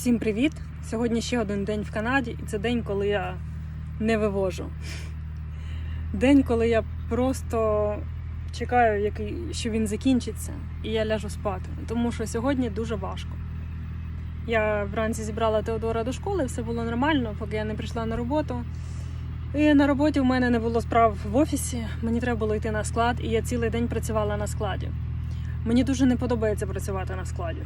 Всім привіт! Сьогодні ще один день в Канаді, і це день, коли я не вивожу. День, коли я просто чекаю, що він закінчиться, і я ляжу спати. Тому що сьогодні дуже важко. Я вранці зібрала Теодора до школи, все було нормально, поки я не прийшла на роботу. І на роботі в мене не було справ в офісі, мені треба було йти на склад, і я цілий день працювала на складі. Мені дуже не подобається працювати на складі.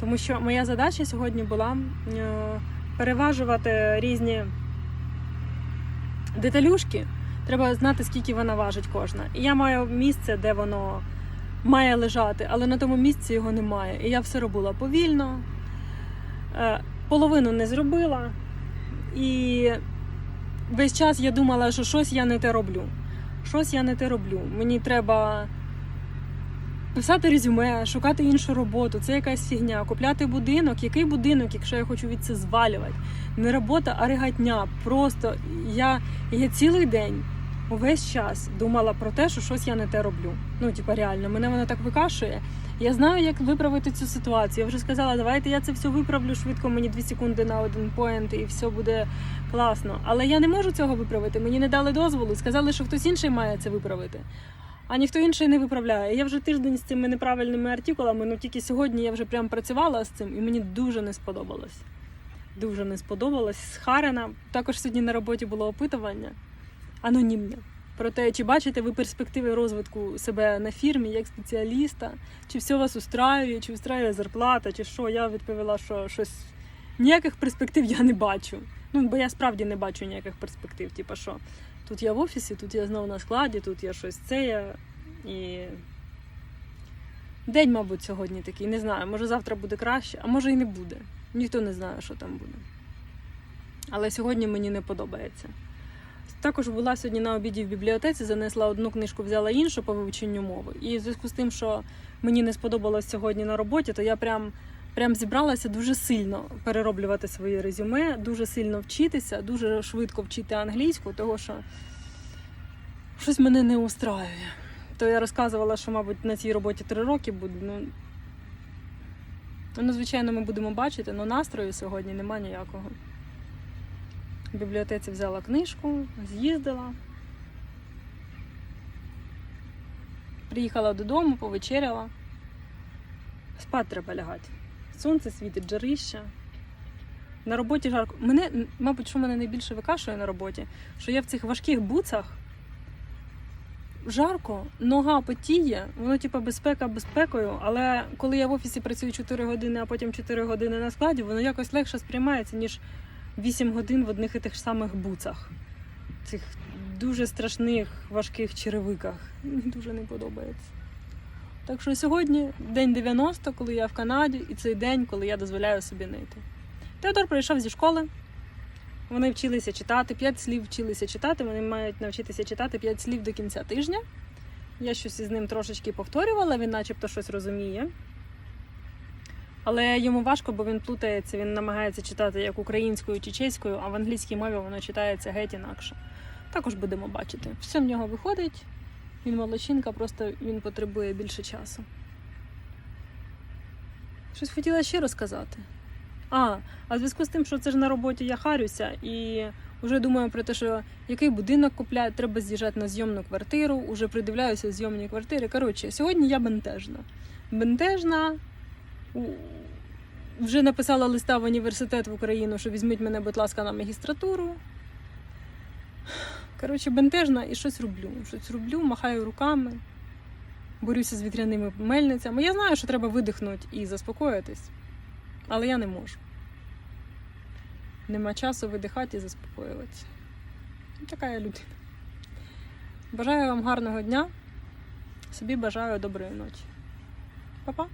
Тому що моя задача сьогодні була е, переважувати різні деталюшки. Треба знати, скільки вона важить кожна. І я маю місце, де воно має лежати, але на тому місці його немає. І я все робила повільно, е, половину не зробила. І весь час я думала, що щось я не те роблю. Щось я не те роблю. Мені треба писати резюме, шукати іншу роботу. Це якась фігня. Купляти будинок. Який будинок, якщо я хочу від це звалювати? Не робота, а ригатня. Просто я, я цілий день. Увесь час думала про те, що щось я не те роблю. Ну, типа, реально, мене воно так викашує. Я знаю, як виправити цю ситуацію. Я вже сказала, давайте я це все виправлю швидко, мені дві секунди на один поінт, і все буде класно. Але я не можу цього виправити. Мені не дали дозволу. Сказали, що хтось інший має це виправити. А ніхто інший не виправляє. Я вже тиждень з цими неправильними артикулами, ну тільки сьогодні я вже прям працювала з цим, і мені дуже не сподобалось. Дуже не сподобалось. Схарена. Також сьогодні на роботі було опитування анонімне. Про те, чи бачите ви перспективи розвитку себе на фірмі як спеціаліста, чи все вас устраює, чи устраює зарплата, чи що. Я відповіла, що щось ніяких перспектив я не бачу. Ну, бо я справді не бачу ніяких перспектив. Типа що, тут я в офісі, тут я знову на складі, тут я щось це я. І день, мабуть, сьогодні такий. Не знаю, може завтра буде краще, а може і не буде. Ніхто не знає, що там буде. Але сьогодні мені не подобається. Також була сьогодні на обіді в бібліотеці, занесла одну книжку, взяла іншу по вивченню мови. І в зв'язку з тим, що мені не сподобалось сьогодні на роботі, то я прям, прям зібралася дуже сильно перероблювати своє резюме, дуже сильно вчитися, дуже швидко вчити англійську, того що щось мене не устраює. То я розказувала, що, мабуть, на цій роботі три роки буде. Ну, ну звичайно, ми будемо бачити, але настрою сьогодні нема ніякого. В бібліотеці взяла книжку, з'їздила. Приїхала додому, повечеряла. Спати треба лягати. Сонце світить, жарища. На роботі жарко. Мене, мабуть, що мене найбільше викашує на роботі, що я в цих важких буцах жарко, нога потіє, воно типу безпека безпекою, але коли я в офісі працюю 4 години, а потім 4 години на складі, воно якось легше сприймається, ніж 8 годин в одних і тих самих буцах. Цих дуже страшних важких черевиках. Мені дуже не подобається. Так що сьогодні день 90, коли я в Канаді, і цей день, коли я дозволяю собі не йти. Теодор прийшов зі школи. Вони вчилися читати, 5 слів вчилися читати. Вони мають навчитися читати 5 слів до кінця тижня. Я щось із ним трошечки повторювала, він начебто щось розуміє. Але йому важко, бо він плутається, він намагається читати як українською чи чеською, а в англійській мові воно читається геть інакше. Також будемо бачити. Все в нього виходить. Він молодчинка, просто він потребує більше часу. Щось хотіла ще розказати. А, а в зв'язку з тим, що це ж на роботі я харюся і вже думаю про те, що який будинок купляти, треба з'їжджати на зйомну квартиру, уже придивляюся зйомні квартири. Коротше, сьогодні я бентежна. Бентежна. Вже написала листа в університет в Україну, що візьміть мене, будь ласка, на магістратуру. Коротше, бентежна і щось роблю. Щось роблю, махаю руками, борюся з вітряними мельницями. Я знаю, що треба видихнути і заспокоїтись, але я не можу. Нема часу видихати і заспокоюватися. Ну, Така я людина. Бажаю вам гарного дня. Собі бажаю доброї ночі. Па-па!